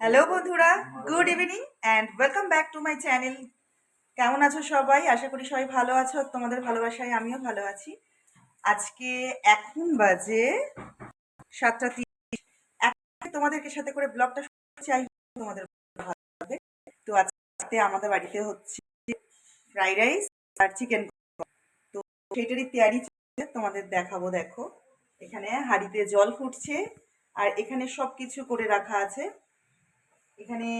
Hello বন্ধুরা। Good evening and welcome back to my channel কেমন আছো সবাই? আশা করি সবাই ভালো আছো। তোমাদের ভালোবাসায় আমিও ভালো আছি। আজকে এখন বাজে সাতটা তিরিশ। তোমাদেরকে সাথে করে ব্লগটা চাই তোমাদের ভালো তো আজকে আমাদের বাড়িতে হচ্ছে ফ্রাইড রাইস আর চিকেন তো সেটারই তৈরি তোমাদের দেখাবো, দেখো। এখানে হাঁড়িতে জল ফুটছে। আর এখানে সব কিছু করে রাখা আছে। এখানে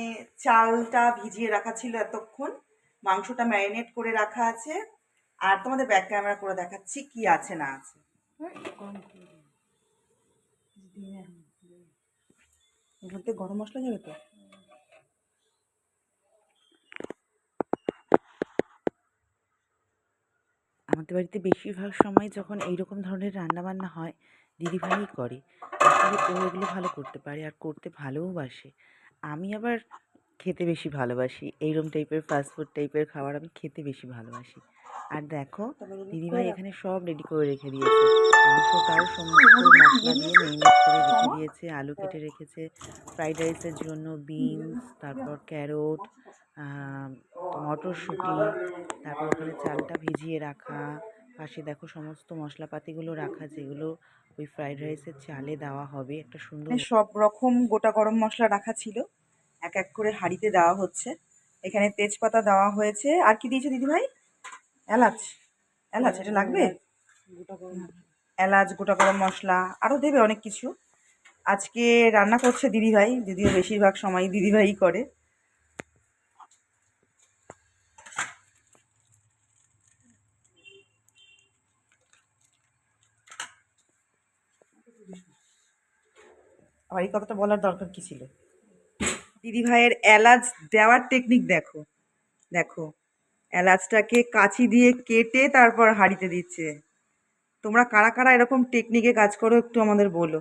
চালটা ভিজিয়ে রাখা ছিল এতক্ষণ। মাংসটা ম্যারিনেট করে রাখা আছে। আর তোমাদের ব্যাক ক্যামেরা করে দেখাচ্ছি কি আছে, না আছে। থেকে গরম মশলা যাবে তো? আমাদের বাড়িতে বেশিরভাগ সময় যখন এইরকম ধরনের রান্নাবান্না হয়, দিদিভাই করে, আসলে ও এগুলো ভালো করতে পারে আর করতে ভালোও বাসে। আমি আবার খেতে বেশি ভালোবাসি। এইরকম টাইপের ফাস্টফুড টাইপের খাবার আমি খেতে বেশি ভালোবাসি। আর দেখো দিদিভাই এখানে সব রেডি করে রেখে দিয়েছে। মাংসটাও সমস্ত মশলা দিয়ে মেরিনেট করে রেখে দিয়েছে। আলু কেটে রেখেছে ফ্রাইড রাইসের জন্য বিনস তারপর ক্যারোট মটরশুঁটি তারপর ওখানে চালটা ভিজিয়ে রাখা। পাশে দেখো সমস্ত মশলাপাতিগুলো রাখা যেগুলো ওই ফ্রাইড রাইসের চালে দেওয়া হবে। একটা সুন্দর সব রকম গোটা গরম মশলা রাখা ছিল। এক এক করে হাঁড়িতে দেওয়া হচ্ছে। এখানে তেজপাতা দেওয়া হয়েছে। আর কি দিয়েছে দিদিভাই? এলাচ। এলাচ এটা লাগবে? এলাচ গোটা গরম মশলা। আরও দেবে অনেক কিছু। আজকে রান্না করছে দিদিভাই যদিও বেশিরভাগ সময় দিদিভাই করে। আর এই কথাটা বলার দরকার কি ছিল? দিদিভাইয়ের এলাচ দেওয়ার টেকনিক দেখো দেখো। এলাচটাকে কাঁচি দিয়ে কেটে তারপর হাঁড়িতে দিচ্ছে। তোমরা কারা কারা এরকম টেকনিকে কাজ করো একটু আমাদের বলো।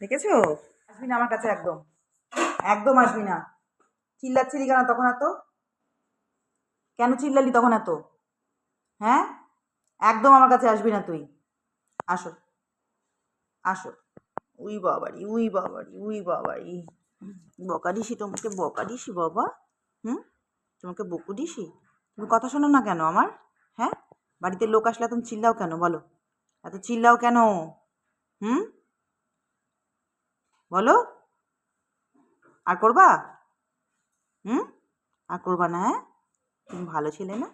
দেখেছ? আসবি না আমার কাছে একদম। একদম আসবি না চিল্লাচ্ছিলি কেন তখন এত? কেন চিল্লালি তখন এত? হ্যাঁ? একদম আমার কাছে আসবি না তুই। আসো। আসো। উই বাবারি উই বাবারি উই বাবারি। বকা দিছি তোমাকে, বকা দিছি বাবা। হুম? তোমাকে বকু দিছি তুমি কথা শোনো না কেন আমার? হ্যাঁ? বাড়িতে লোক আসলে তুমি চিল্লাও কেন বলো? এত চিল্লাও কেন? হুম? বলো। আর করবা? হুম? আর করবা না হ্যাঁ? তুমি ভালো ছেলে না?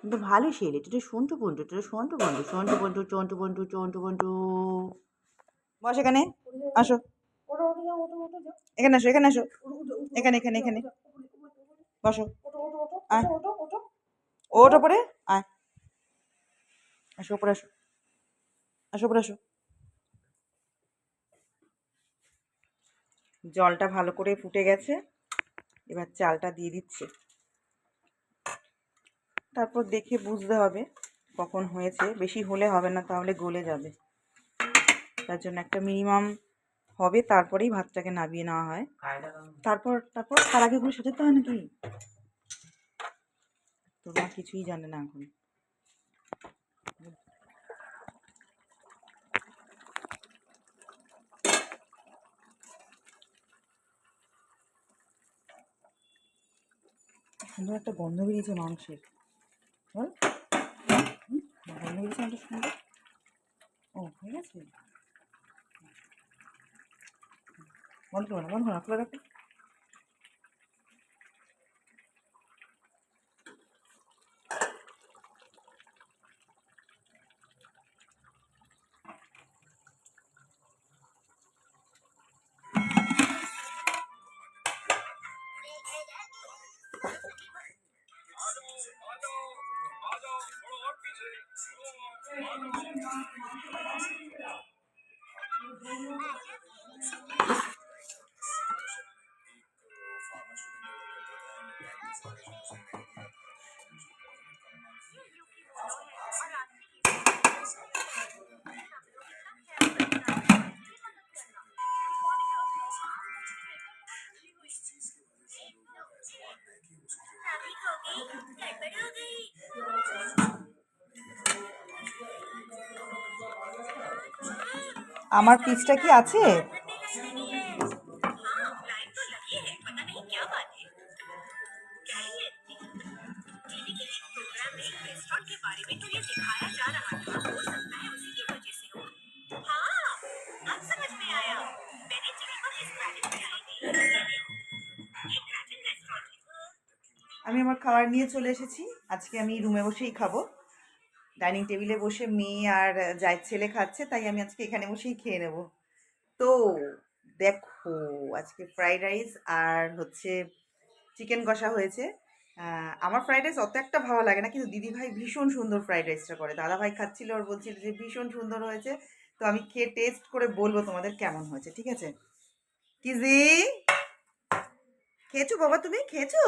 কিন্তু ভালো ছেলে। তুই সন্টু পন্টু তুই সন্টু পন্টু সন্টু পন্টু চন্টু পন্টু চন্টু পন্টু বস এখানে। আসো। এখানে আসো এখানে আসো। এখানে এখানে এখানে। বসো। আয়। ওট ওপরে। আয়। আসো, ওপরে আসো। আসো, ওপরে আসো। জলটা ভালো করে ফুটে গেছে। এবার চালটা দিয়ে দিচ্ছে। তারপর দেখে বুঝতে হবে কখন হয়েছে। বেশি হলে হবে না, তাহলে গলে যাবে। তার জন্য একটা মিনিমাম হবে, তারপরেই ভাতটাকে নামিয়ে নেওয়া হয়। তারপর তারপর তার আগে এগুলো সাজাতে হয় নাকি? মা কিছুই জানে না এখন। সুন্দর একটা গন্ধ বেরিয়েছে মাংসের। বল। গন্ধ বেরিয়েছে একটা সুন্দর ও, হয়ে গেছে? বন্ধ করো না বন্ধ করো আমার পিসটা কি আছে? আমি আমার খাবার নিয়ে চলে এসেছি। আজকে আমি রুমে বসেই খাব। ডাইনিং টেবিলে বসে মেয়ে আর যায় ছেলে খাচ্ছে, তাই আমি আজকে এখানে বসেই খেয়ে নেব। তো দেখো, আজকে ফ্রাইড রাইস আর হচ্ছে চিকেন কষা হয়েছে। আমার ফ্রাইড রাইস অত একটা ভালো লাগে না, কিন্তু দিদি ভাই ভীষণ সুন্দর ফ্রাইড রাইসটা করে। দাদা ভাই খাচ্ছিল আর বলছিল যে ভীষণ সুন্দর হয়েছে। তো আমি খেয়ে টেস্ট করে বলব তোমাদের কেমন হয়েছে, ঠিক আছে? কিজি? খেয়েছো বাবা তুমি? খেয়েছো?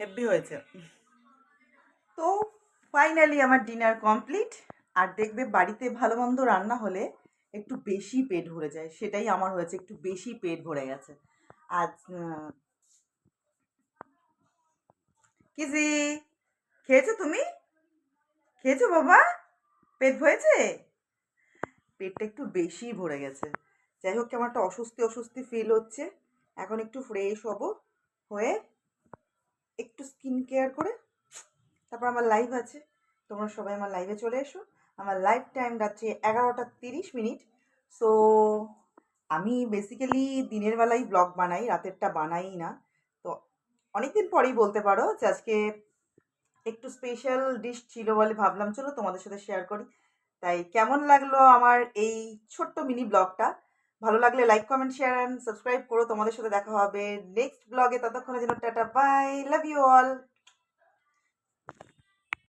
হেভি হয়েছে। তো ফাইনালি আমার ডিনার কমপ্লিট আর দেখবে বাড়িতে ভালো মন্দ রান্না হলে একটু বেশি পেট ভরে যায়। সেটাই আমার হয়েছে, একটু বেশি পেট ভরে গেছে। আজ কিজি, খেয়েছো তুমি? খেয়েছো বাবা পেট ভরেছে? পেটটা একটু বেশি ভরে গেছে। যাই হোক কেমন একটা অস্বস্তি অস্বস্তি ফিল হচ্ছে। এখন একটু ফ্রেশ হব, হয়ে একটু স্কিন কেয়ার করে, তারপর আমার লাইভ আছে। তোমরা সবাই আমার লাইভে চলে এসো। আমার লাইভ টাইম যাচ্ছে এগারোটা তিরিশ মিনিট। সো আমি বেসিক্যালি দিনের বেলায় ব্লগ বানাই, রাতেরটা বানাই না। তো অনেকদিন পরেই বলতে পারো যে আজকে একটু স্পেশাল ডিশ ছিল বলে ভাবলাম, চলো তোমাদের সাথে শেয়ার করি। তাই কেমন লাগল আমার এই ছোট্ট মিনি ব্লগটা ভালো লাগলে like comment share and subscribe করো। তোমাদের সাথে দেখা হবে নেক্সট ব্লগে ততক্ষণে যেন টাটা বাই লাভ ইউ অল